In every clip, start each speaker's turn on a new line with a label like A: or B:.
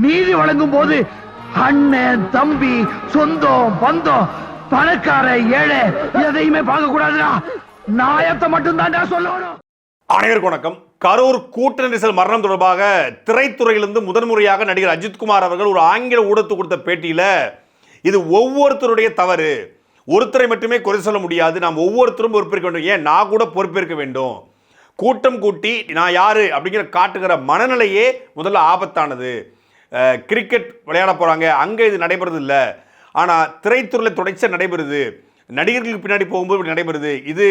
A: நீதி வழங்கும் போது அண்ணன் தம்பி சொந்தம் பந்தம் பணக்கார ஏழை எதையுமே பார்க்க கூடாதுடா நாயத்தை மட்டும் சொல்லணும்.
B: அனைவருக்கும் வணக்கம். கரூர் கூட்ட நெரிசல் மரணம் தொடர்பாக திரைத்துறையிலிருந்து முதன்முறையாக நடிகர் அஜித்குமார் அவர்கள் ஒரு ஆங்கில ஊடகத்துக்கு கொடுத்த பேட்டியில இது ஒவ்வொருத்தருடைய தவறு. ஒருத்தரை மட்டுமே குறை சொல்ல முடியாது. நாம் ஒவ்வொருத்தரும் பொறுப்பேற்க வேண்டும். ஏன்? நான் கூட பொறுப்பேற்க வேண்டும். கூட்டம் கூட்டி நான் யாரு? அப்படிங்கிற காட்டுகிற மனநிலையே முதல்ல ஆபத்தானது. கிரிக்கெட் விளையாட போகிறாங்க அங்கே இது நடைபெறது இல்லை ஆனால் திரைத்துறையில் தொடர்ச்சியாக நடைபெறுது. நடிகர்களுக்கு பின்னாடி போகும்போது இப்படி நடைபெறுது. இது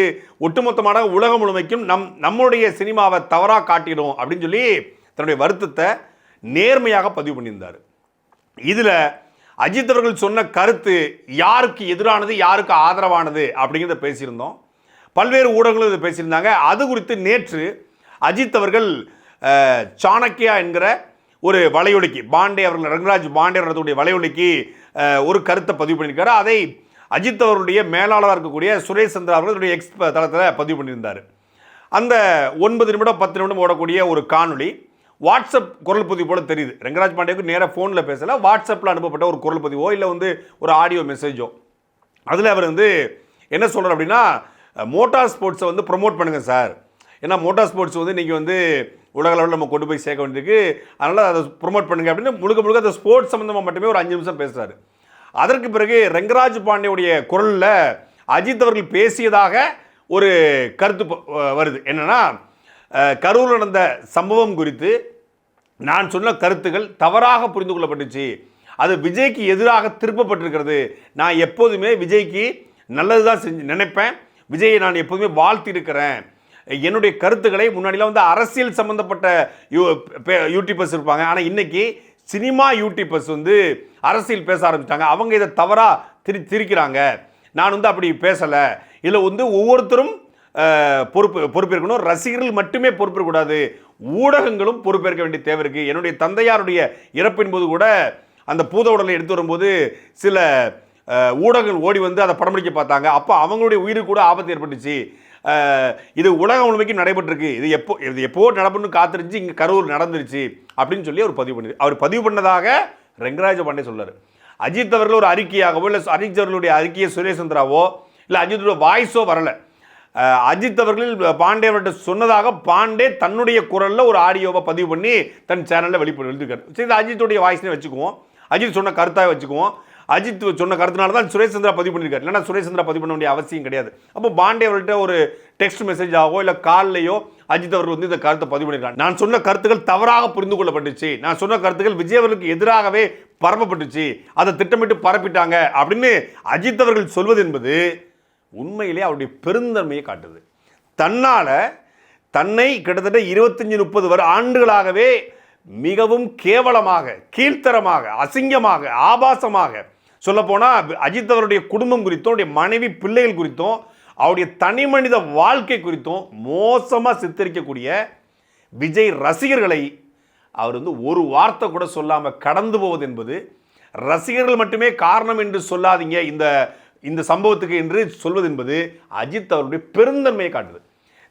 B: ஒட்டுமொத்தமான உலகம் முழுமைக்கும் நம் நம்முடைய சினிமாவை தவறாக காட்டிடும் அப்படின்னு சொல்லி தன்னுடைய வருத்தத்தை நேர்மையாக பதிவு பண்ணியிருந்தார். இதில் அஜித் அவர்கள் சொன்ன கருத்து யாருக்கு எதிரானது யாருக்கு ஆதரவானது அப்படிங்கிறத பேசியிருந்தோம். பல்வேறு ஊடகங்களும் இதை பேசியிருந்தாங்க. அது குறித்து நேற்று அஜித் அவர்கள் சாணக்கியா என்கிற ஒரு வலையொலிக்கு பாண்டே அவர்கள் ரங்கராஜ் பாண்டே அவர்களுடைய வலையொலிக்கு ஒரு கருத்தை பதிவு பண்ணியிருக்காரு. அதை அஜித் அவருடைய மேலாளராக இருக்கக்கூடிய சுரேஷ் சந்திரா அவர்களுடைய எக்ஸ் தளத்தில் பதிவு பண்ணியிருந்தார். அந்த ஒன்பது நிமிடம் பத்து நிமிடம் ஓடக்கூடிய ஒரு காணொலி வாட்ஸ்அப் குரல் பதிவு போல் தெரியுது. ரங்கராஜ் பாண்டேவுக்கு நேராக ஃபோனில் பேசலை வாட்ஸ்அப்பில் அனுப்பப்பட்ட ஒரு குரல் பதிவோ இல்லை வந்து ஒரு ஆடியோ மெசேஜோ அதில் அவர் வந்து என்ன சொல்கிறார் அப்படின்னா மோட்டார் ஸ்போர்ட்ஸை வந்து ப்ரொமோட் பண்ணுங்கள் சார். ஏன்னா மோட்டார் ஸ்போர்ட்ஸ் வந்து இன்றைக்கி வந்து உலக அளவில் நம்ம கொண்டு போய் சேர்க்க வேண்டியிருக்கு. அதனால் அதை ப்ரொமோட் பண்ணுங்க அப்படின்னு முழுக்க முழுக்க அந்த ஸ்போர்ட்ஸ் சம்மந்தமாக மட்டுமே ஒரு அஞ்சு நிமிஷம் பேசுகிறாரு அதற்கு பிறகு ரங்கராஜ் பாண்டியுடைய குரலில் அஜித் அவர்கள் பேசியதாக ஒரு கருத்து ப- வருது. என்னென்னா கரூரில் நடந்த சம்பவம் குறித்து நான் சொன்ன கருத்துக்கள் தவறாக புரிந்து கொள்ளப்பட்டுச்சு. அது விஜய்க்கு எதிராக திருப்பப்பட்டிருக்கிறது. நான் எப்போதுமே விஜய்க்கு நல்லது தான் செஞ்சு நினைப்பேன். விஜயை நான் எப்போதுமே வாழ்த்தி இருக்கிறேன் என்னுடைய கருத்துக்களை முன்னாடிலாம் வந்து அரசியல் சம்பந்தப்பட்ட யூ பே- யூடியூபர்ஸ் இருப்பாங்க. ஆனால் இன்னைக்கு சினிமா யூடியூபர்ஸ் வந்து அரசியல் பேச ஆரம்பிச்சிட்டாங்க. அவங்க இதை தவறாக திரி திரிக்கிறாங்க. நான் வந்து அப்படி பேசலை. இதில் வந்து ஒவ்வொருத்தரும் பொறுப்பு பொறுப்பேற்கணும். ரசிகர்கள் மட்டுமே பொறுப்பேற்கக்கூடாது. ஊடகங்களும் பொறுப்பேற்க வேண்டிய தேவை இருக்குது என்னுடைய தந்தையாருடைய இறப்பின் போது கூட அந்த பூத உடலை எடுத்து வரும்போது சில ஊடகங்கள் ஓடி வந்து அதை படம் பிடிக்க பார்த்தாங்க. அப்போ அவங்களுடைய உயிருக்கு கூட ஆபத்து ஏற்பட்டுச்சு. இது உலகம் முழுமைக்கும் நடைபெற்றிருக்கு. இது எப்போ இது எப்போ நடப்புன்னு காத்திருந்துச்சு இங்கே கரூர் நடந்துருச்சு அப்படின்னு சொல்லி அவர் பதிவு பண்ணி அவர் பதிவு பண்ணதாக ரெங்கராஜ பாண்டே சொல்றாரு அஜித் அவர்கள் ஒரு அறிக்கையாகவோ இல்லை அஜித் அவர்களுடைய அறிக்கையை சுரேஷ் சந்திராவோ இல்லை அஜித்தோட வாய்ஸோ வரல. அஜித் அவர்களில் பாண்டே அவர்கிட்ட சொன்னதாக பாண்டே தன்னுடைய குரலில் ஒரு ஆடியோவை பதிவு பண்ணி தன் சேனலில் வெளிப்பட எழுதிருக்காரு சரி அஜித்துடைய வாய்ஸ்னே வச்சுக்குவோம். அஜித் சொன்ன கருத்தாக வச்சுக்குவோம். அஜித் சொன்ன கருத்துனால தான் சுரேஷ் சந்திரா பதிவு பண்ணியிருக்காரு. இல்லைன்னா சுரேஷ் சந்திரா பதிவு பண்ண வேண்டிய அவசியம் கிடையாது. அப்போ பாண்டே அவர்கிட்ட ஒரு டெக்ஸ்ட் மெசேஜாகவோ இல்லை கால்லையோ அஜித் அவர்கள் வந்து இந்த கருத்தை பதிவு பண்ணியிருக்காங்க நான் சொன்ன கருத்துக்கள் தவறாக புரிந்து கொள்ளப்பட்டுச்சு. நான் சொன்ன கருத்துக்கள் விஜய் அவர்களுக்கு எதிராகவே பரப்பப்பட்டுச்சு. அதை திட்டமிட்டு பரப்பிட்டாங்க அப்படின்னு அஜித் அவர்கள் சொல்வது என்பது உண்மையிலே அவருடைய பெருந்தன்மையை காட்டுது. தன்னால் தன்னை கிட்டத்தட்ட இருபத்தஞ்சி முப்பது வரை ஆண்டுகளாகவே மிகவும் கேவலமாக கீழ்த்தரமாக அசிங்கமாக ஆபாசமாக சொல்லப்போனால் அஜித் அவருடைய குடும்பம் குறித்தும் அவருடைய மனைவி பிள்ளைகள் குறித்தும் அவருடைய தனி மனித வாழ்க்கை குறித்தும் மோசமாக சித்தரிக்கக்கூடிய விஜய் ரசிகர்களை அவர் வந்து ஒரு வார்த்தை கூட சொல்லாமல் கடந்து போவது என்பது ரசிகர்கள் மட்டுமே காரணம் என்று சொல்லாதீங்க. இந்த இந்த சம்பவத்துக்கு என்று சொல்வது என்பது அஜித் அவருடைய பெருந்தன்மையை காட்டுது.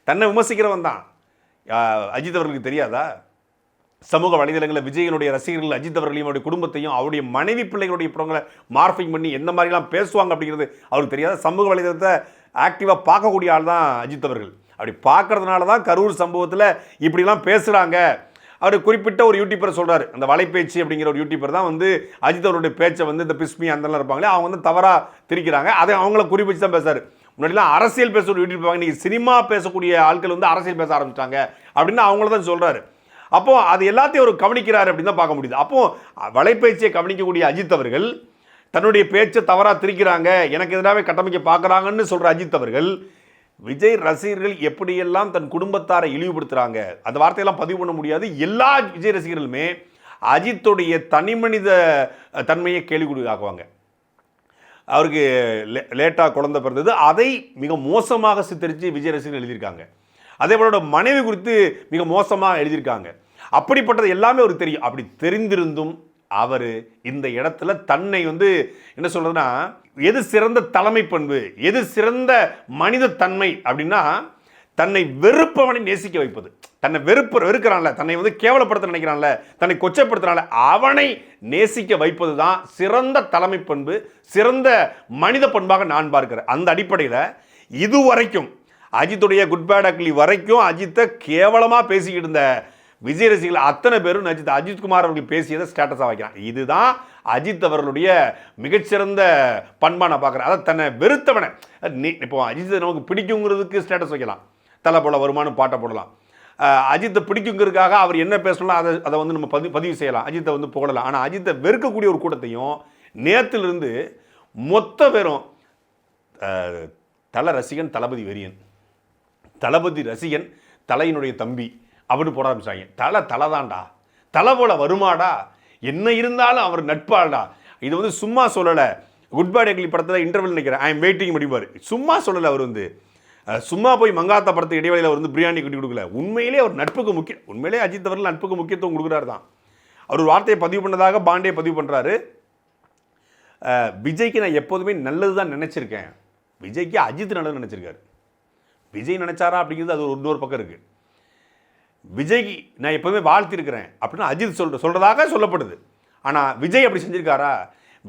B: தன்னை விமர்சிக்கிறவன் தான். அஜித் அவர்களுக்கு தெரியாதா? சமூக வலைதளங்களில் விஜயனுடைய ரசிகர்கள் அஜித் அவர்களையும் அவருடைய குடும்பத்தையும் அவருடைய மனைவி பிள்ளைகளுடைய படங்களை மார்ஃபிங் பண்ணி எந்த மாதிரிலாம் பேசுவாங்க அப்படிங்கிறது அவருக்கு தெரியாத சமூக வலைதளத்தை ஆக்டிவாக பார்க்கக்கூடிய ஆள் தான் அஜித் அவர்கள். அப்படி பார்க்கறதுனால தான் கரூர் சம்பவத்தில் இப்படிலாம் பேசுகிறாங்க அவர் குறிப்பிட்ட ஒரு யூடியூபர் சொல்கிறார் அந்த வலைப்பேச்சு அப்படிங்கிற ஒரு யூடியூபர் தான் வந்து அஜித் அவருடைய பேச்சை வந்து இந்த பிஸ்மி அந்தலாம் இருப்பாங்களே அவங்க வந்து தவறாக திரிக்கிறாங்க அதை அவங்கள குறிப்பிட்டு தான் பேசுறாரு. முன்னாடிலாம் அரசியல் பேசுகிற யூடியூப் இன்றைக்கி சினிமா பேசக்கூடிய ஆட்கள் வந்து அரசியல் பேச ஆரம்பிச்சிட்டாங்க அப்படின்னு அவங்கள தான் சொல்கிறாரு அப்போ அது எல்லாத்தையும் அவர் கவனிக்கிறார் அப்படின்னு தான் பார்க்க முடியுது. அப்போ வலைப்பேச்சியை கவனிக்கக்கூடிய அஜித் அவர்கள் தன்னுடைய பேச்சை தவறாக திரிக்கிறாங்க எனக்கு எதிராகவே கட்டமைக்க பார்க்குறாங்கன்னு சொல்கிற அஜித் அவர்கள் விஜய் ரசிகர்கள் எப்படியெல்லாம் தன் குடும்பத்தாரை இழிவுபடுத்துகிறாங்க அந்த வார்த்தையெல்லாம் பதிவு பண்ண முடியாது. எல்லா விஜய் ரசிகர்களுமே அஜித்துடைய தனிமனித மனித தன்மையை கேள்விக்குறியாக்குவாங்க அவருக்கு லே- லேட்டாக குழந்தை பிறந்தது. அதை மிக மோசமாக சித்தரித்து விஜய் ரசிகர்கள் எழுதியிருக்காங்க. அதே போல மனைவி குறித்து மிக மோசமாக எழுதியிருக்காங்க. அப்படிப்பட்டது எல்லாமே அவருக்கு தெரியும். அப்படி தெரிந்திருந்தும் அவர் இந்த இடத்துல தன்னை வந்து என்ன சொல்கிறதுன்னா எது சிறந்த தலைமை பண்பு எது சிறந்த மனித தன்மை அப்படின்னா தன்னை வெறுப்பவனை நேசிக்க வைப்பது. தன்னை வெறுப்பு வெறுக்கிறான்ல தன்னை வந்து கேவலப்படுத்த நினைக்கிறான்ல தன்னை கொச்சப்படுத்துறான்ல அவனை நேசிக்க வைப்பது தான் சிறந்த தலைமை பண்பு சிறந்த மனித பண்பாக நான் பார்க்கிறேன். அந்த அடிப்படையில் இதுவரைக்கும் அஜித்துடைய குட் பேட் அக்லி வரைக்கும் அஜித்தை கேவலமாக பேசிக்கிட்டு இருந்த விஜய் ரசிகர்கள் அத்தனை பேரும் அஜித் அஜித்குமார் அவர்கள் பேசியதை ஸ்டேட்டஸாக வைக்கிறான். இதுதான் அஜித் அவர்களுடைய மிகச்சிறந்த பண்பான பார்க்குறேன் அதை தன்னை வெறுத்தவனை. நீ இப்போ அஜித் நமக்கு பிடிக்குங்கிறதுக்கு ஸ்டேட்டஸ் வைக்கலாம். தலை போல வருமானம் பாட்டை போடலாம். அஜித்தை பிடிக்குங்கிறதுக்காக அவர் என்ன பேசணும் அதை அதை வந்து நம்ம பதிவு பதிவு செய்யலாம். அஜித்தை வந்து புகழலாம். ஆனால் அஜித்தை வெறுக்கக்கூடிய ஒரு கூட்டத்தையும் நேத்திலிருந்து மொத்த பேரும் தல ரசிகன் தளபதி வெறியன். தளபதி ரசிகன் தலையினுடைய தம்பி அப்படின்னு போட ஆரம்பிச்சாங்க. தலை தலை தான்டா தலை போல வருமாடா. என்ன இருந்தாலும் அவர் நட்பாடா இது வந்து சும்மா சொல்லலை. குட் பை டெக்லி படத்தில் இன்டர்வல் நினைக்கிறேன். ஐ எம் வெயிட்டிங் முடிப்பார். சும்மா சொல்லலை அவர் வந்து. சும்மா போய் மங்காத்தா படத்து இடைவெளியில் அவர் வந்து பிரியாணி கட்டி கொடுக்கல. உண்மையிலே அவர் நட்புக்கு முக்கிய உண்மையிலே அஜித் அவர்கள் நட்புக்கு முக்கியத்துவம் கொடுக்குறாரு தான். அவர் ஒரு வார்த்தையை பதிவு பண்ணதாக பாண்டே பதிவு பண்ணுறாரு விஜய்க்கு நான் எப்போதுமே நல்லது தான் நினச்சிருக்கேன். விஜய்க்கு அஜித் நல்லது நினச்சிருக்காரு. விஜய் நினச்சாரா அப்படிங்கிறது அது ஒரு இன்னொரு பக்கம் இருக்குது விஜய்க்கு நான் எப்போதுமே வாழ்த்திருக்கிறேன் அப்படின்னு அஜித் சொல்ற சொல்கிறதாக சொல்லப்படுது. ஆனால் விஜய் அப்படி செஞ்சுருக்காரா?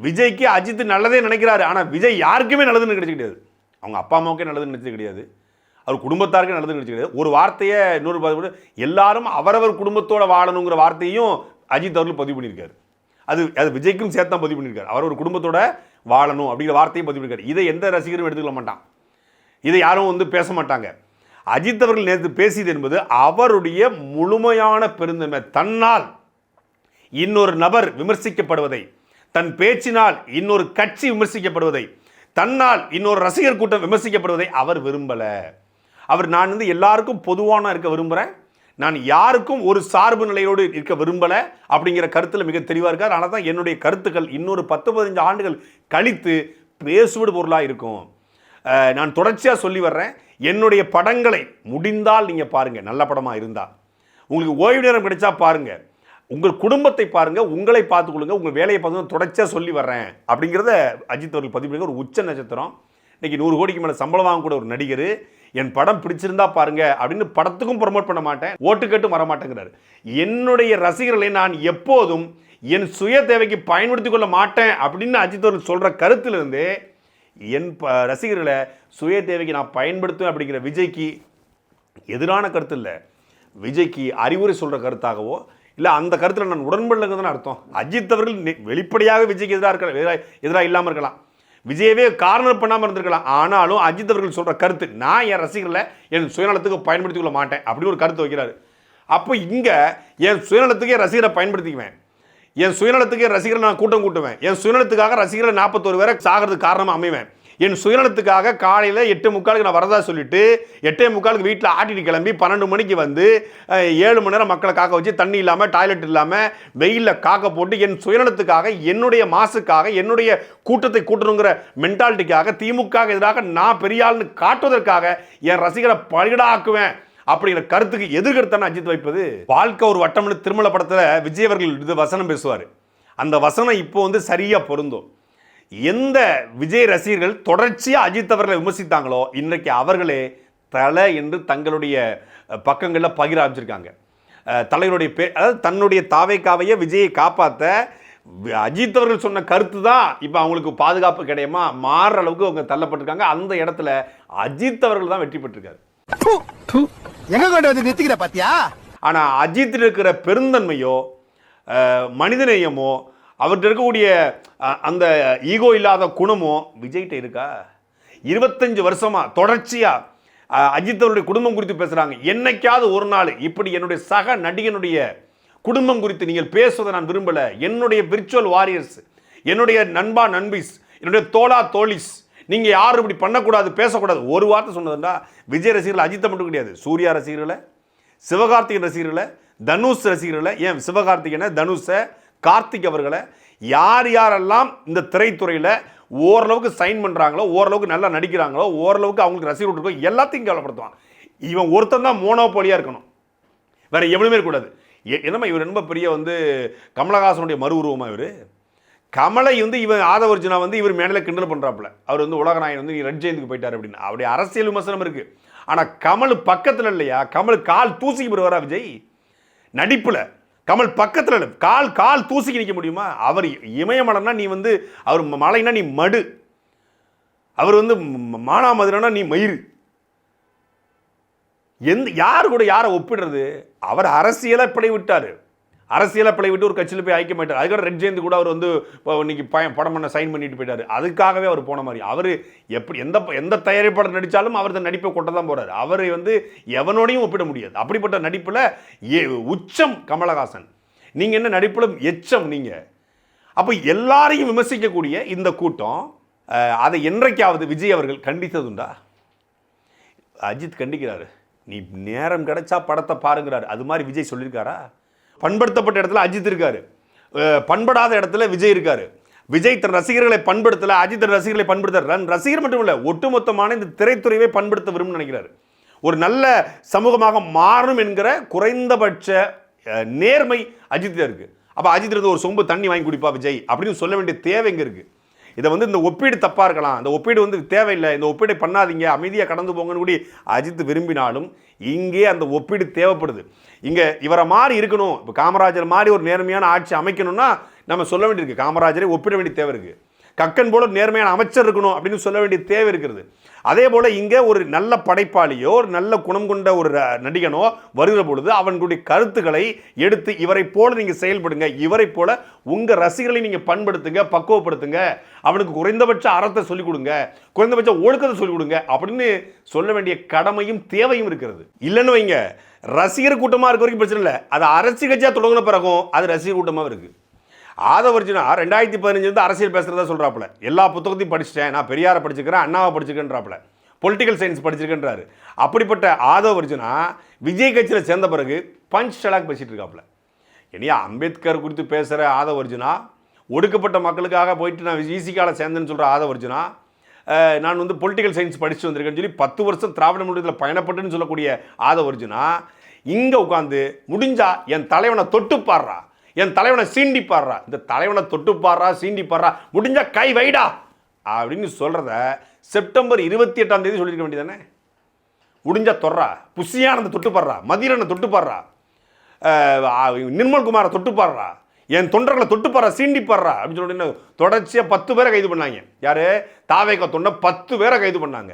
B: விஜய்க்கு அஜித் நல்லதே நினைக்கிறாரு. ஆனால் விஜய் யாருக்குமே நல்லதுன்னு நினைச்சு கிடையாது. அவங்க அப்பா அம்மாவுக்கே நல்லதுன்னு நினச்சது கிடையாது. அவர் குடும்பத்தாருக்கே நல்லதுன்னு நினைச்சு கிடையாது. ஒரு வார்த்தையை இன்னொரு பதிவு எல்லாரும் அவரவர் குடும்பத்தோடு வாழணுங்கிற வார்த்தையும் அஜித் அவர்கள் பதிவு பண்ணியிருக்காரு. அது அது விஜய்க்கும் சேர்த்து தான் பதிவு பண்ணியிருக்காரு. அவர் ஒரு குடும்பத்தோட வாழணும் அப்படிங்கிற வார்த்தையும் பதிவு பண்ணியிருக்காரு. இதை எந்த ரசிகரும் எடுத்துக்கொள்ள மாட்டான். இதை யாரும் வந்து பேச மாட்டாங்க. அஜித் அவர்கள் நேற்று பேசியது என்பது அவருடைய முழுமையான பெருந்தன்மை. தன்னால் இன்னொரு நபர் விமர்சிக்கப்படுவதை தன் பேச்சினால் இன்னொரு கட்சி விமர்சிக்கப்படுவதை தன்னால் இன்னொரு ரசிகர் கூட்டம் விமர்சிக்கப்படுவதை அவர் விரும்பலை. அவர் நான் வந்து எல்லாருக்கும் பொதுவான இருக்க விரும்புகிறேன் நான் யாருக்கும் ஒரு சார்பு நிலையோடு இருக்க விரும்பலை அப்படிங்கிற கருத்தில் மிக தெளிவாக இருக்கார். ஆனால் தான் என்னுடைய கருத்துக்கள் இன்னொரு பத்து பதினஞ்சு ஆண்டுகள் கழித்து பேசுவது பொருளாக இருக்கும். நான் தொடர்ச்சியாக சொல்லி வர்றேன். என்னுடைய படங்களை முடிந்தால் நீங்கள் பாருங்கள் நல்ல படமாக இருந்தால் உங்களுக்கு ஓய்வு நேரம் கிடைச்சா பாருங்கள் உங்கள் குடும்பத்தை பாருங்கள் உங்களை பார்த்துக்கொள்ளுங்க உங்கள் வேலையை பார்த்து தொடர்ச்சியாக சொல்லி வர்றேன். அப்படிங்கிறத அஜித் அவர்கள் பதிவு பண்ணி ஒரு உச்ச நட்சத்திரம். இன்றைக்கி நூறு கோடிக்கு மேலே சம்பளம் வாங்கக்கூட ஒரு நடிகர். என் படம் பிடிச்சிருந்தா பாருங்க அப்படின்னு படத்துக்கும் ப்ரொமோட் பண்ண மாட்டேன். ஓட்டு கேட்டும் வர என்னுடைய ரசிகர்களை நான் எப்போதும் என் சுய தேவைக்கு பயன்படுத்தி கொள்ள மாட்டேன் அப்படின்னு அஜித் அவர்கள் சொல்கிற கருத்திலிருந்து என் ப ரசிகர்களை சுய தேவைக்கு நான் பயன்படுத்துவேன் அப்படிங்கிற விஜய்க்கு எதிரான கருத்து இல்லை. விஜய்க்கு அறிவுரை சொல்கிற கருத்தாகவோ இல்லை அந்த கருத்தில் நான் உடன்படலைங்கிறதுன்னு அர்த்தம். அஜித் அவர்கள் வெளிப்படையாக விஜய்க்கு எதிராக இருக்க எதிராக எதிராக இல்லாமல் இருக்கலாம். விஜயவே கார்னர் பண்ணாமல் இருந்திருக்கலாம். ஆனாலும் அஜித் அவர்கள் சொல்கிற கருத்து நான் என் ரசிகர்களை என் சுயநலத்துக்கு பயன்படுத்திக் கொள்ள மாட்டேன் அப்படி ஒரு கருத்து வைக்கிறாரு. அப்போ இங்கே என் சுயநலத்துக்கே ரசிகரை பயன்படுத்திக்குவேன். என் சுயநலத்துக்கு ரசிகரை நான் கூட்டம் கூட்டுவேன். என் சுயநலத்துக்காக ரசிகரை நாற்பத்தோரு பேரை சாகிறதுக்கு காரணமாக அமைவேன். என் சுயநலத்துக்காக காலையில் எட்டு முக்காலுக்கு நான் வரதா சொல்லிட்டு எட்டே முக்காலுக்கு வீட்டில் ஆட்டிட்டு கிளம்பி பன்னெண்டு மணிக்கு வந்து ஏழு மணி நேரம் மக்களை காக்க வச்சு தண்ணி இல்லாமல் டாய்லெட் இல்லாமல் வெயிலில் காக்க போட்டு என் சுயநலத்துக்காக என்னுடைய மாசுக்காக என்னுடைய கூட்டத்தை கூட்டணுங்கிற மென்டாலிட்டிக்காக திமுக எதிராக நான் பெரியாள்னு காட்டுவதற்காக என் ரசிகரை பழிகடாக்குவேன் அப்படிங்கிற கருத்துக்கு எதிர்கருத்தான அஜித் வைப்பது வாழ்க்கை ஒரு வட்டம்னு திருமல படத்தில் விஜய் அவர்கள் இது வசனம் பேசுவார். அந்த வசனம் இப்போ வந்து சரியாக பொருந்தும். எந்த விஜய் ரசிகர்கள் தொடர்ச்சியாக அஜித் அவர்களை விமர்சித்தாங்களோ இன்றைக்கு அவர்களே தலை என்று தங்களுடைய பக்கங்களில் பகிர ஆரம்பிச்சிருக்காங்க. தலைவருடைய பே அதாவது தன்னுடைய தாவைக்காவையே விஜயை காப்பாற்ற அஜித் அவர்கள் சொன்ன கருத்து தான் இப்போ அவங்களுக்கு பாதுகாப்பு கிடையமா? மாறுற அளவுக்கு அவங்க தள்ளப்பட்டிருக்காங்க. அந்த இடத்துல அஜித் அவர்கள் தான் வெற்றி பெற்றிருக்காரு.
C: எங்க கொண்டு வந்து நிறுத்திக்கிற பாத்தியா?
B: ஆனால் அஜித்தில் இருக்கிற பெருந்தன்மையோ மனிதநேயமோ அவர்கிட்ட இருக்கக்கூடிய அந்த ஈகோ இல்லாத குணமோ விஜய்கிட்ட இருக்கா? இருபத்தஞ்சு வருஷமா தொடர்ச்சியா அஜித் அவருடைய குடும்பம் குறித்து பேசுறாங்க. என்னைக்காவது ஒரு நாள் இப்படி என்னுடைய சக நடிகனுடைய குடும்பம் குறித்து நீங்கள் பேசுவதை நான் விரும்பல. என்னுடைய விர்ச்சுவல் வாரியர்ஸ் என்னுடைய நண்பா நண்பிஸ் என்னுடைய தோலா தோழிஸ் நீங்கள் யாரும் இப்படி பண்ணக்கூடாது பேசக்கூடாது. ஒரு வார்த்தை சொன்னதுண்டா விஜய் ரசிகர்கள் அஜித்தை மட்டும் கிடையாது. சூர்யா ரசிகர்களை சிவகார்த்திகன் ரசிகர்களை தனுஷ் ரசிகர்களை ஏன் சிவகார்த்திகனை தனுஷை கார்த்திக் அவர்களை யார் யாரெல்லாம் இந்த திரைத்துறையில் ஓரளவுக்கு சைன் பண்ணுறாங்களோ ஓரளவுக்கு நல்லா நடிக்கிறாங்களோ ஓரளவுக்கு அவங்களுக்கு ரசிகர்கள் இருக்கோ எல்லாத்தையும் கேவலப்படுத்துவான். இவன் ஒருத்தன் தான் மோனோபோலியாக இருக்கணும். வேறு எவ்வளவுமே இருக்கக்கூடாது. எ- என்னம்மா இவர் ரொம்ப பெரிய வந்து கமலஹாசனுடைய மறு உருவமாக இவர்? கமலை வந்து இவன் ஆதவர்ஜுனா வந்து இவர் மேலே கிண்டல் பண்ணுறாப்புல அவர் வந்து உலகநாயகன் வந்து நீ ரெட் ஜெயந்துக்கு போயிட்டார் அப்படின்னு. அவருடைய அரசியல் விமர்சனம் இருக்குது ஆனால் கமல் பக்கத்தில் இல்லையா? கமல் கால் தூசிக்கு போடுவாரா விஜய்? நடிப்பில். கமல் பக்கத்தில் இல்லை. கால் கால் தூசிக்கு நிற்க முடியுமா? அவர் இமயமலைன்னா நீ வந்து அவர் மலைனா நீ மடு. அவர் வந்து மானாமதுரனா நீ மயிறு. எந்த யார் கூட யாரை ஒப்பிடுறது? அவர் அரசியலை பிழை விட்டார் அரசியலை பிள்ளை விட்டு ஒரு கட்சியில் போய் ஐக்க மாட்டார் அதுக்காக ரெட் ஜெயந்த் கூட அவர் வந்து இப்போ இன்னைக்கு பய படம் பண்ண சைன் பண்ணிட்டு போயிட்டார். அதுக்காகவே அவர் போன மாதிரி. அவர் எப்படி எந்த எந்த தயாரிப்பாளர் நடித்தாலும் அவர் அந்த நடிப்பை கொட்ட தான் போகிறார் அவரை வந்து எவனோடையும் ஒப்பிட முடியாது. அப்படிப்பட்ட நடிப்பில் ஏ உச்சம் கமலஹாசன். நீங்கள் என்ன நடிப்பில் எச்சம் நீங்கள் அப்போ எல்லாரையும் விமர்சிக்கக்கூடிய இந்த கூட்டம் அதை என்றைக்காவது விஜய் அவர்கள் கண்டித்ததுண்டா? அஜித் கண்டிக்கிறாரு. நீ நேரம் கிடைச்சா படத்தை பாருங்கிறாரு. அது மாதிரி விஜய் சொல்லியிருக்காரா? பண்படுத்தப்பட்ட இடத்துல அஜித் இருக்காரு. பண்படாத இடத்துல விஜய் இருக்காரு. விஜய் தன் ரசிகர்களை பண்படுத்தல அஜித் தன் ரசிகர்களை பண்படுத்த ரசிகர் மட்டும் இல்லை ஒட்டுமொத்தமான இந்த திரைத்துறையை பண்படுத்த விரும்பும் நினைக்கிறாரு. ஒரு நல்ல சமூகமாக மாறணும் என்கிற குறைந்தபட்ச நேர்மை அஜித் இருக்கு. அப்போ அஜித் இருந்து ஒரு சொம்பு தண்ணி வாங்கி குடிப்பா விஜய் அப்படின்னு சொல்ல வேண்டிய தேவை எங்கே இருக்குது இதை வந்து இந்த ஒப்பீடு தப்பாக இருக்கலாம். இந்த ஒப்பீடு வந்து தேவையில்லை. இந்த ஒப்பீடை பண்ணாதீங்க. அமைதியாக கடந்து போங்கன்னு கூடி அஜித் விரும்பினாலும் இங்கே அந்த ஒப்பீடு தேவைப்படுது. இங்கே இவரை மாதிரி இருக்கணும். இப்போ காமராஜர் மாதிரி ஒரு நேர்மையான ஆட்சி அமைக்கணும்னா நம்ம சொல்ல வேண்டியிருக்கு காமராஜரை ஒப்பிட வேண்டிய தேவை இருக்குது கக்கன் போல நேர்மையான அமைச்சர் இருக்கணும் அப்படின்னு சொல்ல வேண்டிய தேவை இருக்கிறது. அதே போல் இங்கே ஒரு நல்ல படைப்பாளியோ ஒரு நல்ல குணம் கொண்ட ஒரு நடிகனோ வருகிற பொழுது அவனுடைய கருத்துக்களை எடுத்து இவரை போல நீங்கள் செயல்படுங்க இவரை போல உங்கள் ரசிகர்களை நீங்கள் பண்படுத்துங்க பக்குவப்படுத்துங்க அவனுக்கு குறைந்தபட்ச அறத்தை சொல்லிக் கொடுங்க குறைந்தபட்ச ஒழுக்கத்தை சொல்லிக் கொடுங்க அப்படின்னு சொல்ல வேண்டிய கடமையும் தேவையும் இருக்கிறது. இல்லைன்னு வைங்க ரசிகர் கூட்டமாக இருக்க வரைக்கும் பிரச்சனை இல்லை. அது அரசியல் கட்சியாக தொடங்கின பிறகும் அது ரசிகர் கூட்டமாக இருக்குது ஆதவர்ஜுனா ரெண்டாயிரத்தி பதினஞ்சுலேருந்து அரசியல் பேசுகிறதா சொல்கிறாப்புல எல்லா புத்தகத்தையும் படிச்சிட்டேன். நான் பெரியாரை படிச்சுக்கிறேன் அண்ணாவை படிச்சுக்கன்றாப்புல பொலிட்டிக்கல் சயின்ஸ் படிச்சிருக்கின்றாரு. அப்படிப்பட்ட ஆதவர்ஜுனா விஜய் கட்சியில் சேர்ந்த பிறகு பஞ்ச் ஷலாக் பேசிகிட்டு இருக்காப்புல. இனியா அம்பேத்கர் குறித்து பேசுகிற ஆதவர்ஜுனா ஒடுக்கப்பட்ட மக்களுக்காக போயிட்டு நான் ஈசிக்கால சேர்ந்தேன்னு சொல்கிற ஆதவர்ஜுனா அஹ், நான் வந்து பொலிட்டிக்கல் சயின்ஸ் படிச்சு வந்திருக்கேன்னு சொல்லி பத்து வருஷம் திராவிட முன்னேற்றத்தில் பயணப்பட்டுன்னு சொல்லக்கூடிய ஆதவர்ஜுனா இங்கே உட்காந்து முடிஞ்சா என் தலைவனை தொட்டு பாடுறா. என் தலைவனை சீண்டி பாடுறா. இந்த தலைவனை தொட்டு பாடுறா சீண்டி பாடுறா. முடிஞ்சா கை வைடா. அப்படின்னு சொல்கிறத செப்டம்பர் இருபத்தி எட்டாம் தேதி சொல்லியிருக்க வேண்டியதானே? முடிஞ்சா தொடுறா. புஷியானந்த தொட்டு பாடுறா. மதியனை தொட்டு பாடுறா. நிர்மல்குமாரை தொட்டு பாடுறா. என் தொண்டர்களை தொட்டு பாடுறா சீண்டி பாடுறா. அப்படின்னு சொல்லிட்டு தொடர்ச்சியாக பத்து பேரை கைது பண்ணாங்க. யார்? தாவேக தொண்டை பத்து பேரை கைது பண்ணாங்க.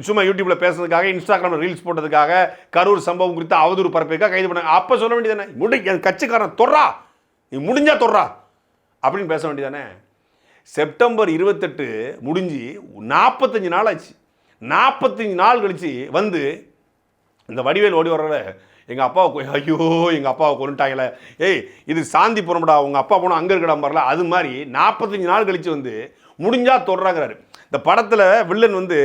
B: சும்மா யூடியூப்பில் பேசுறதுக்காக இன்ஸ்டாகிராமில் ரீல்ஸ் போட்டதுக்காக கரூர் சம்பவம் குறித்து அவதூறு பரப்புக்காக கைது பண்ணாங்க. அப்போ சொல்ல வேண்டியதானே முடி என் கட்சிக்காரன் தொடுறா. நீ முடிஞ்சா தொடரா அப்படின்னு பேச வேண்டியதானே? செப்டம்பர் இருபத்தெட்டு முடிஞ்சு நாற்பத்தஞ்சு நாள் ஆச்சு. நாற்பத்தஞ்சு நாள் கழித்து வந்து இந்த வடிவேல் ஓடி வர்ற எங்கள் அப்பாவை ஐயோ எங்கள் அப்பாவை கொண்டுட்டாங்களே ஏய் இது சாந்தி புறம்படா உங்கள் அப்பா போனால் அங்கே இருக்கடா பாருல அது மாதிரி நாற்பத்தஞ்சு நாள் கழித்து வந்து முடிஞ்சா தொடராங்கிறாரு இந்த படத்தில் வில்லன் வந்து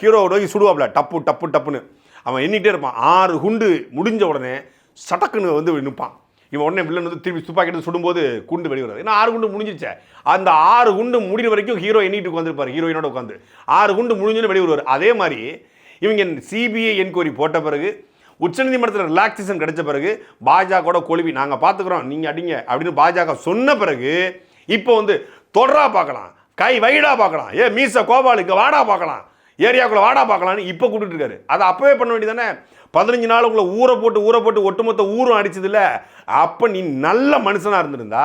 B: ஹீரோவை நோக்கி சுடுவாப்ல டப்பு டப்பு டப்புன்னு. அவன் எண்ணிகிட்டே இருப்பான். ஆறு குண்டு முடிஞ்ச உடனே சடக்குன்னு வந்து நிற்பான் இவன் உடனே வில்லன் வந்து திருப்பி துப்பாக்கி எடுத்து சுடும்போது குண்டு வெளிவராது ஏன்னா ஆறு குண்டு முடிஞ்சிருச்சே. அந்த ஆறு குண்டு முடிகிற வரைக்கும் ஹீரோ எண்ணிட்டு உட்காந்துருப்பார் ஹீரோயினோட உட்காந்து ஆறு குண்டு முடிஞ்சுன்னு வெளியே அதே மாதிரி இவங்க சிபிஐ என்கொயரி போட்ட பிறகு உச்சநீதிமன்றத்தில் ரிலாக்ஸேஷன் கிடைச்ச பிறகு பாஜகோட கொழுவி நாங்கள் பார்த்துக்குறோம் நீங்கள் அடிங்க அப்படின்னு பாஜக சொன்ன பிறகு இப்போ வந்து தொடரா பார்க்கலாம் கை வைடா பார்க்கலாம் ஏ மீச கோபாலுக்கு வாடா பார்க்கலாம் ஏரியாக்குள்ளே வாடா பார்க்கலான்னு இப்போ கூப்பிட்டு இருக்காரு. அதை அப்போவே பண்ண வேண்டியதானே பதினஞ்சு நாள் உங்களை ஊரை போட்டு ஊரை போட்டு ஒட்டுமொத்த ஊரும் அடிச்சதில்ல அப்போ நீ நல்ல மனுஷனாக இருந்திருந்தா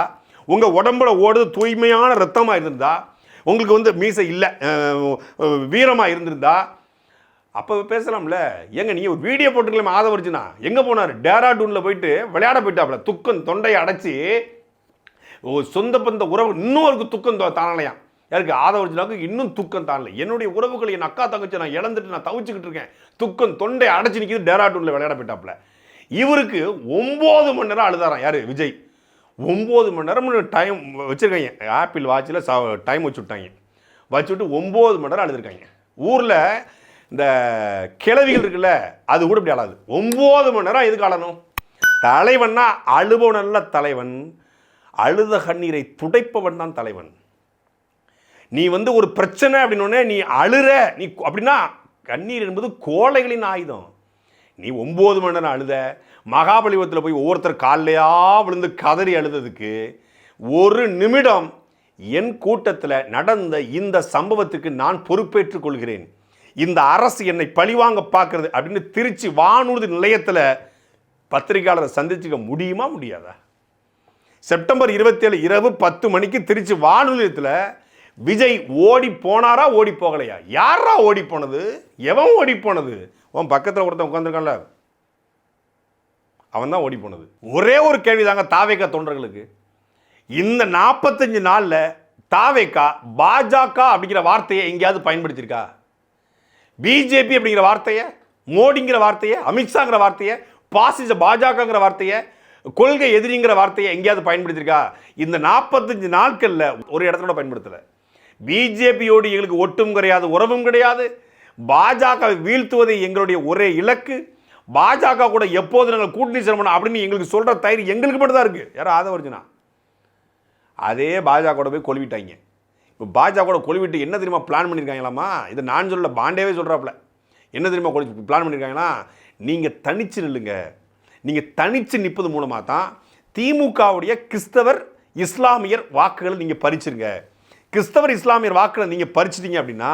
B: உங்கள் உடம்புல ஓடுது தூய்மையான ரத்தமாக இருந்திருந்தா உங்களுக்கு வந்து மீசை இல்லை வீரமாக இருந்திருந்தா அப்போ பேசலாம்ல. ஏங்க நீங்கள் ஒரு வீடியோ போட்டுக்கலாமே ஆதவர்ஜுனா எங்கே போனார்? டேராடூனில் போயிட்டு விளையாட போயிட்டாப்ல துக்கம் தொண்டையை அடைச்சி சொந்த பந்த உறவு இன்னொருக்கு துக்கம் தானலையாம். யாருக்கு? ஆதவர்ஜுனாவுக்கு இன்னும் துக்கம் தானலை. என்னுடைய உறவுகள் என் அக்கா தங்கச்சி நான் இழந்துட்டு நான் தவிச்சுக்கிட்டு இருக்கேன். துக்கம் தொண்டை அடைச்சி நிற்கிது டேராடூனில் விளையாட போயிட்டாப்புல. இவருக்கு ஒம்பது மணி நேரம் அழுதாராம். யார்? விஜய். ஒம்பது மணி நேரம் டைம் வச்சுருக்காங்க. ஆப்பிள் வாட்சில் டைம் வச்சு விட்டாங்க. வச்சுட்டு ஒம்பது மணி நேரம் அழுதுருக்காங்க. ஊரில் இந்த கிளவிகள் இருக்குல்ல அது கூட இப்படி அழாது. ஒம்பது மணி நேரம் எதுக்கு அழணும்? தலைவன்னா அழுபவன் நல்ல தலைவன். அழுத கண்ணீரை துடைப்பவன் தான் தலைவன். நீ வந்து ஒரு பிரச்சனை அப்படின்னோடனே நீ அழுற. நீ அப்படின்னா கண்ணீர் என்பது கோழைகளின் ஆயுதம். நீ ஒம்பது மணி நேரம் அழுத மகாபலிபுரத்தில் போய் ஒவ்வொருத்தர் காலையா விழுந்து கதறி அழுததுக்கு ஒரு நிமிடம் என் கூட்டத்தில் நடந்த இந்த சம்பவத்துக்கு நான் பொறுப்பேற்றுக் கொள்கிறேன். இந்த அரசு என்னை பழிவாங்க பார்க்கறது அப்படின்னு திருச்சி வானூர்தி நிலையத்தில் பத்திரிகையாளரை சந்திச்சுக்க முடியுமா முடியாதா? செப்டம்பர் இருபத்தேழு இரவு பத்து மணிக்கு திருச்சி வானொலியத்தில் விஜய் ஓடி போனாரா ஓடி போகலையா? யாரா ஓடி போனது? எவன் ஓடி போனது? உன் பக்கத்தில் ஒருத்தன் உட்காந்துருக்கான்ல அவன் தான் ஓடி போனது. ஒரே ஒரு கேள்வி தாங்க தாவேக்கா தொண்டர்களுக்கு. இந்த நாற்பத்தஞ்சு நாளில் தாவேக்கா பாஜக அப்படிங்கிற வார்த்தையை எங்கேயாவது பயன்படுத்தியிருக்கா? பிஜேபி அப்படிங்கிற வார்த்தையை மோடிங்கிற வார்த்தையை அமித்ஷாங்கிற வார்த்தையை பாசிச பாஜகங்கிற வார்த்தையை கொள்கை எதிரிங்கிற வார்த்தையை எங்கேயாவது பயன்படுத்தியிருக்கா? இந்த நாற்பத்தஞ்சு நாட்களில் ஒரு இடத்துல பயன்படுத்தலை. பிஜேபியோடு எங்களுக்கு ஒட்டும் கிடையாது உறவும் கிடையாது. பாஜக வீழ்த்துவதை எங்களுடைய ஒரே இலக்கு. பாஜக கூட எப்போது நாங்கள் கூட்டணி சிரமணம் அப்படின்னு எங்களுக்கு சொல்கிற தயிர் எங்களுக்கு மட்டும் தான் இருக்குது யாரும் ஆதவர்ஜனா அதே பாஜக கூட போய் கொழுவிட்டாங்க. இப்போ பாஜக கூட கொழுவிட்டு என்ன தெரியுமா பிளான் பண்ணியிருக்காங்களாமா இதை நான் சொல்ல பாண்டேவே சொல்கிறாப்புல என்ன தெரியுமா கொழு பிளான் பண்ணியிருக்காங்கன்னா நீங்கள் தனிச்சு நில்லுங்க. நீங்கள் தனிச்சு நிற்பது மூலமாக தான் திமுகவுடைய கிறிஸ்தவர் இஸ்லாமியர் வாக்குகளை நீங்கள் பறிச்சிருங்க. கிறிஸ்தவர் இஸ்லாமியர் வாக்குகளை நீங்கள் பறிச்சிட்டிங்க அப்படின்னா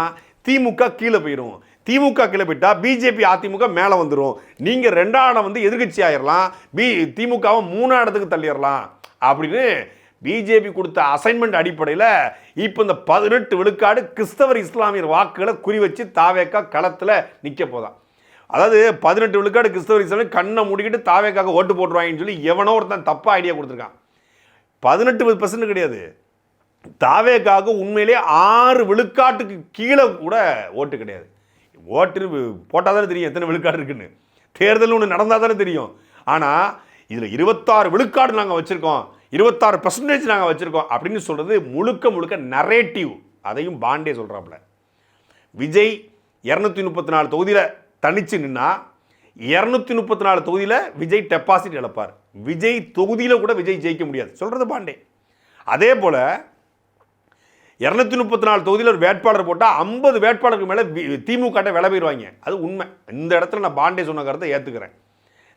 B: திமுக கீழே போயிடும் திமுக கீழே போயிட்டா பிஜேபி அதிமுக மேலே வந்துடும் நீங்கள் ரெண்டாம் வந்து எதிர்கட்சி ஆயிடலாம் பி திமுகவை மூணாம் இடத்துக்கு தள்ளிடலாம். அப்படின்னு பிஜேபி கொடுத்த அசைன்மெண்ட் அடிப்படையில் இப்போ இந்த பதினெட்டு விழுக்காடு கிறிஸ்தவர் இஸ்லாமியர் வாக்குகளை குறி வச்சு தாவேக்கா களத்தில் நிற்க போதான் அதாவது பதினெட்டு விழுக்காடு கிறிஸ்தவர் இஸ்லாமியர் கண்ணை மூடிக்கிட்டு தாவேக்காக ஓட்டு போட்டுருவாங்கன்னு சொல்லி எவனோ ஒருத்தன் தப்பாக ஐடியா கொடுத்துருக்கான். பதினெட்டு பர்சன்ட் கிடையாது. தாவேக்காக உண்மையிலே ஆறு விழுக்காட்டுக்கு கீழே கூட ஓட்டு கிடையாது. ஓட்டு போட்டால் தானே தெரியும் எத்தனை விழுக்காடு இருக்குன்னு. தேர்தல் ஒன்று நடந்தால் தானே தெரியும். ஆனால் இதில் இருபத்தாறு விழுக்காடு நாங்கள் வச்சுருக்கோம். இருபத்தாறு பர்சன்டேஜ் நாங்கள் வச்சுருக்கோம் அப்படின்னு சொல்கிறது முழுக்க முழுக்க நரேட்டிவ் அதையும் பாண்டே சொல்கிறாப்புல விஜய் இரநூத்தி முப்பத்தி நாலு தொகுதியில் தனிச்சு நின்னா இரநூத்தி முப்பத்தி நாலு தொகுதியில் விஜய் டெபாசிட் இழப்பார். விஜய் தொகுதியில் கூட விஜய் ஜெயிக்க முடியாது. சொல்கிறது பாண்டே. அதே போல் இரநூத்தி முப்பத்தி நாலு தொகுதியில் ஒரு வேட்பாளர் போட்டால் ஐம்பது வேட்பாளருக்கு மேலே திமுக விலை போயிடுவாங்க. அது உண்மை. இந்த இடத்துல நான் பாண்டே சொன்ன கருத்தை ஏற்றுக்கிறேன்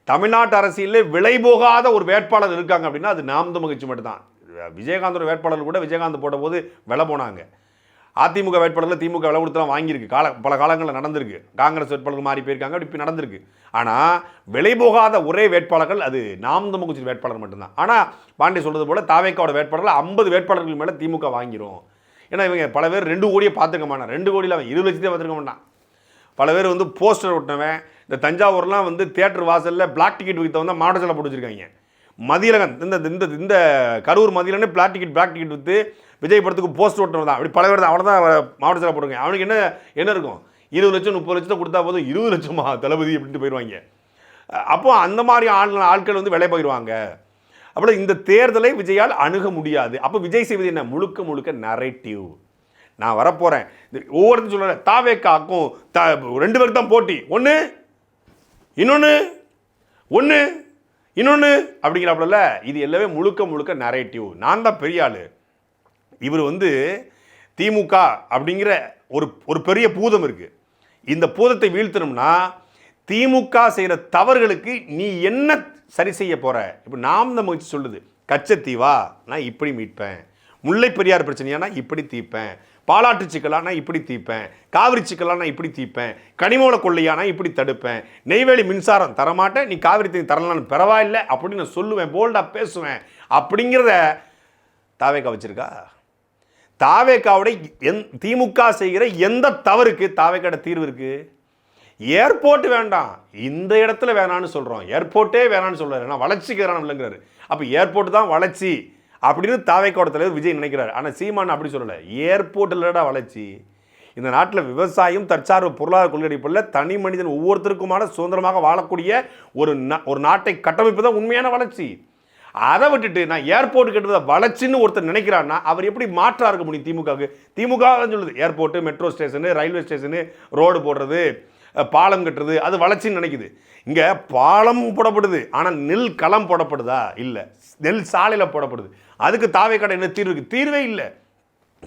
B: தமிழ்நாட்டு அரசியலில் விலை போகாத ஒரு வேட்பாளர் இருக்காங்க அப்படின்னா அது நாம் மகிழ்ச்சி மட்டும்தான். விஜயகாந்தோட வேட்பாளர் கூட விஜயகாந்த் போட்ட போது விலை போனாங்க. அதிமுக வேட்பாளரில் திமுக விலை கொடுத்துலாம் வாங்கியிருக்கு. கால பல காலங்களில் நடந்திருக்கு. காங்கிரஸ் வேட்பாளர்கள் மாறி போயிருக்காங்க அப்படி இப்போ நடந்திருக்கு. ஆனால் விலை போகாத ஒரே வேட்பாளர்கள் அது நாம் தமிழ் வேட்பாளர் மட்டும்தான். ஆனால் பாண்டே சொல்கிறது போல் தாவேக்காவோட வேட்பாளர்கள் ஐம்பது வேட்பாளர்கள் மேலே திமுக வாங்கிரும். ஏன்னா இவங்க பல பேர் ரெண்டு கோடியை பார்த்துக்க மாட்டான். ரெண்டு கோடியில் அவன் இருபது லட்சத்தையும் பார்த்துருக்க மாட்டான். பல பேர் வந்து போஸ்டர் ஒட்டினவன் இந்த தஞ்சாவூர்லாம் வந்து தேட்டர் வாசலில் பிளாக் டிக்கெட் விற்றவன் தான் மாவட்ட சிலை பிடிச்சிருக்காங்க மதியலகன் இந்த இந்த இந்த கரூர் மதியலன்னு பிளாக் டிக்கெட் பிளாக் டிக்கெட் விற்று விஜய் படத்துக்கு போஸ்டர் ஒட்டினவன் தான். அப்படி பல பேர் தான் அவனை தான் மாவட்ட சிலை போட்டுருங்க அவனுக்கு என்ன என்ன இருக்கும்? இருபது லட்சம் முப்பது லட்சத்தை கொடுத்தா போதும் இருபது லட்சமா? தளபதி அப்படின்ட்டு போயிடுவாங்க அப்போது அந்த மாதிரி ஆள் ஆட்கள் வந்து விலை போயிடுவாங்க அப்போ இந்த தேர்தலை விஜயால் அணுக முடியாது. அப்போ விஜய் செய்வது என்ன? முழுக்க முழுக்க நரேட்டிவ் நான் வரப்போகிறேன் ஒவ்வொருத்தரும் சொல்கிறேன் தாவேக்காக்கும் த ரெண்டு பேருக்கு தான் போட்டி. ஒன்று இன்னொன்று ஒன்று இன்னொன்று அப்படிங்கிறாப்புல இது எல்லாமே முழுக்க முழுக்க நரேட்டிவ் நான் தான் பெரிய ஆள். இவர் வந்து திமுக அப்படிங்கிற ஒரு ஒரு பெரிய பூதம் இருக்குது இந்த பூதத்தை வீழ்த்தணும்னா திமுக செய்கிற தவறுகளுக்கு நீ என்ன சரி செய்ய போகிற இப்போ நாம் நம்ம முயற்சி சொல்லுது. கச்சத்தீவா? நான் இப்படி மீட்பேன். முல்லை பெரியார் பிரச்சனையா? நான் இப்படி தீர்ப்பேன். பாலாட்டு சிக்கலா? நான் இப்படி தீர்ப்பேன். காவிரி சிக்கலா? நான் இப்படி தீர்ப்பேன். கனிமூல கொள்ளையா? நான் இப்படி தடுப்பேன். நெய்வேலி மின்சாரம் தரமாட்டேன். நீ காவிரி தண்ணி தரலான்னு பரவாயில்லை. அப்படின்னு நான் சொல்லுவேன். போல்டாக பேசுவேன். அப்படிங்கிறத தாவேக்கா வச்சுருக்கா? தாவேக்காவுடைய எந் திமுக செய்கிற எந்த தவறுக்கு தாவேக்காட தீர்வு இருக்குது ஏர்போர்ட் வேண்டாம். இந்த இடத்துல வேணான்னு சொல்கிறோம் ஏர்போர்ட்டே வேணான்னு சொல்கிறாரு நான் வளர்ச்சிக்கு வேணாம் இல்லைங்கிறாரு. அப்போ ஏர்போர்ட் தான் வளர்ச்சி அப்படின்னு தாவேக்கோட தலைவர் விஜய் நினைக்கிறார். ஆனால் சீமான் அப்படி சொல்லலை. ஏர்போர்ட் இல்லடா வளர்ச்சி. இந்த நாட்டில் விவசாயம் தற்சார்பு பொருளாதார கொள்கை அடிப்படையில் தனி மனிதன் ஒவ்வொருத்தருக்குமான சுதந்திரமாக வாழக்கூடிய ஒரு ஒரு நாட்டை கட்டமைப்பு தான் உண்மையான வளர்ச்சி. அதை விட்டுட்டு நான் ஏர்போர்ட் கட்டுறத வளர்ச்சின்னு ஒருத்தர் நினைக்கிறான்னா அவர் எப்படி மாற்றா இருக்க முடியும் திமுகவுக்கு? திமுக சொல்லுது. Airport metro station railway station road போடுறது. பாலம் கட்டுறது அது வளர்ச்சின்னு நினைக்குது. இங்கே பாலம் போடப்படுது ஆனால் நெல் களம் போடப்படுதா? இல்லை. நெல் சாலையில் போடப்படுது. அதுக்கு தாவே கடை என்ன தீர்வு தீர்வே இல்லை.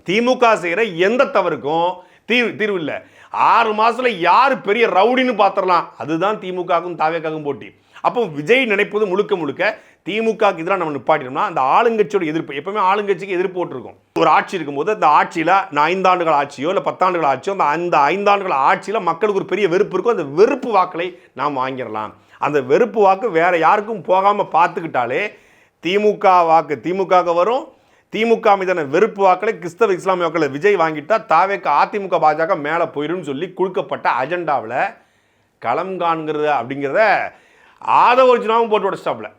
B: திமுக செய்கிற எந்த தவறுக்கும் தீர்வு தீர்வு இல்லை. ஆறு மாதத்தில் யார் பெரிய ரவுடின்னு பார்த்துடலாம் அதுதான் திமுகவுக்கும் தாவேக்காகும் போட்டி. அப்போ விஜய் நினைப்பது முழுக்க முழுக்க திமுகக்கு எதிராக நம்ம நிப்பாட்டினோம்னா அந்த ஆளுங்கட்சியோட எதிர்ப்பு எப்பவுமே ஆளுங்கட்சிக்கு எதிர்ப்பு போட்டிருக்கும். ஒரு ஆட்சி இருக்கும்போது அந்த ஆட்சியில் நான் ஐந்தாண்டுகள் ஆட்சியோ இல்லை பத்தாண்டுகள் ஆட்சியோ அந்த அந்த ஐந்தாண்டுகள் ஆட்சியில் மக்களுக்கு ஒரு பெரிய வெறுப்பு இருக்கும் அந்த வெறுப்பு வாக்களை நாம் வாங்கிடலாம். அந்த வெறுப்பு வாக்கு வேற யாருக்கும் போகாமல் பார்த்துக்கிட்டாலே திமுக வாக்கு திமுக வரும். திமுக மீதான வெறுப்பு வாக்களை கிறிஸ்தவ இஸ்லாமிய வாக்களை விஜய் வாங்கிட்டா தாவேக்கு அதிமுக பாஜக மேலே போயிடும்னு சொல்லி குழுக்கப்பட்ட அஜெண்டாவில் களம் காண்கிறது அப்படிங்கிறத ஆதவர்ஜுனாவும் போட்டு உடச்சிட்டாப்புல.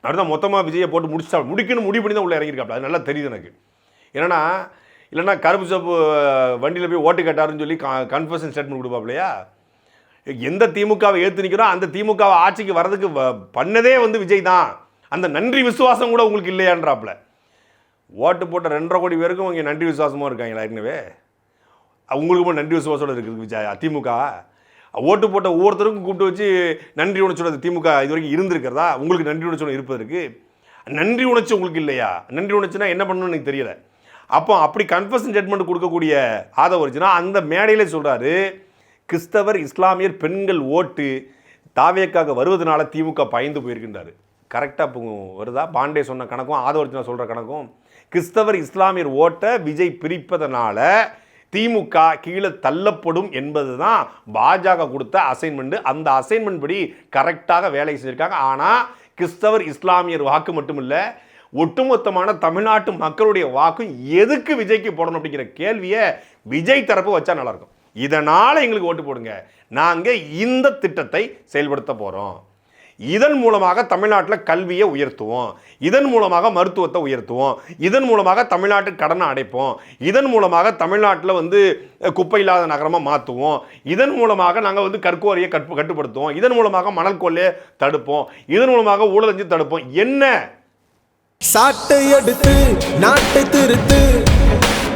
B: அடுத்த மொத்தமாக விஜயை போட்டு முடிச்சா முடிக்கணும் முடிவு பண்ணி தான் உள்ளே இறங்கியிருக்காப்ல. அது நல்லா தெரியுது எனக்கு. என்னன்னா இல்லைன்னா கருப்பு சப்பு வண்டியில் போய் ஓட்டு கேட்டாருன்னு சொல்லி கன்ஃபர்ஷன் ஸ்டேட்மெண்ட் கொடுப்பாப்லையா? எந்த திமுகவை ஏற்று நிற்கிறோம் அந்த திமுகவை ஆட்சிக்கு வர்றதுக்கு வ- பண்ணதே வந்து விஜய் தான். அந்த நன்றி விசுவாசம் கூட உங்களுக்கு இல்லையான்றாப்புல ஓட்டு போட்ட ரெண்டரை கோடி பேருக்கும் இங்கே நன்றி விசுவாசமாக இருக்காங்களா ஏற்கனவே? அவங்களுக்கு நன்றி விசுவாசோடு இருக்குது விஜய் திமுக. ஓட்டு போட்ட ஒவ்வொருத்தருக்கும் கூப்பிட்டு வச்சு நன்றி உணர்ச்சியோட திமுக இது வரைக்கும் இருந்திருக்கிறதா? உங்களுக்கு நன்றி உணர்ச்சியோட இருப்பதற்கு நன்றி உணர்ச்சி உங்களுக்கு இல்லையா? நன்றி உணர்ச்சினா என்ன பண்ணணும்னு எனக்கு தெரியல. அப்போ அப்படி கன்ஃபர்ஷன் ஜட்மெண்ட் கொடுக்கக்கூடிய ஆதவர்ஜுனா அந்த மேடையிலே சொல்கிறாரு கிறிஸ்தவர் இஸ்லாமியர் பெண்கள் ஓட்டு தாவேக்காக வருவதனால திமுக பயந்து போயிருக்கின்றார். கரெக்டாக வருதா? பாண்டே சொன்ன கணக்கும் ஆதவர்ஜுனா சொல்கிற கணக்கும் கிறிஸ்தவர் இஸ்லாமியர் ஓட்டை விஜய் பிரிப்பதனால திமுக கீழே தள்ளப்படும் என்பது தான் பாஜக கொடுத்த அசைன்மெண்ட் அந்த அசைன்மெண்ட் படி கரெக்டாக வேலை செஞ்சுருக்காங்க. ஆனால் கிறிஸ்தவர் இஸ்லாமியர் வாக்கு மட்டுமில்ல ஒட்டுமொத்தமான தமிழ்நாட்டு மக்களுடைய வாக்கும் எதுக்கு விஜய்க்கு போடணும் அப்படிங்கிற கேள்வியை விஜய் தரப்பு வச்சா நல்லா இருக்கும் எங்களுக்கு ஓட்டு போடுங்க. நாங்கள் இந்த திட்டத்தை செயல்படுத்த போகிறோம் இதன் மூலமாக தமிழ்நாட்டில் கல்வியை உயர்த்துவோம். இதன் மூலமாக மருத்துவத்தை உயர்த்துவோம். இதன் மூலமாக தமிழ்நாட்டு கடனை அடைப்போம். இதன் மூலமாக தமிழ்நாட்டில் வந்து குப்பை இல்லாத நகரமாக மாற்றுவோம் இதன் மூலமாக நாங்கள் வந்து கற்கோரியை கட்டு கட்டுப்படுத்துவோம். இதன் மூலமாக மணல் கொள்ளையை தடுப்போம். இதன் மூலமாக ஊழலஞ்சு தடுப்போம். என்ன?
D: சாட்டை எடுத்து நாட்டை திருத்து.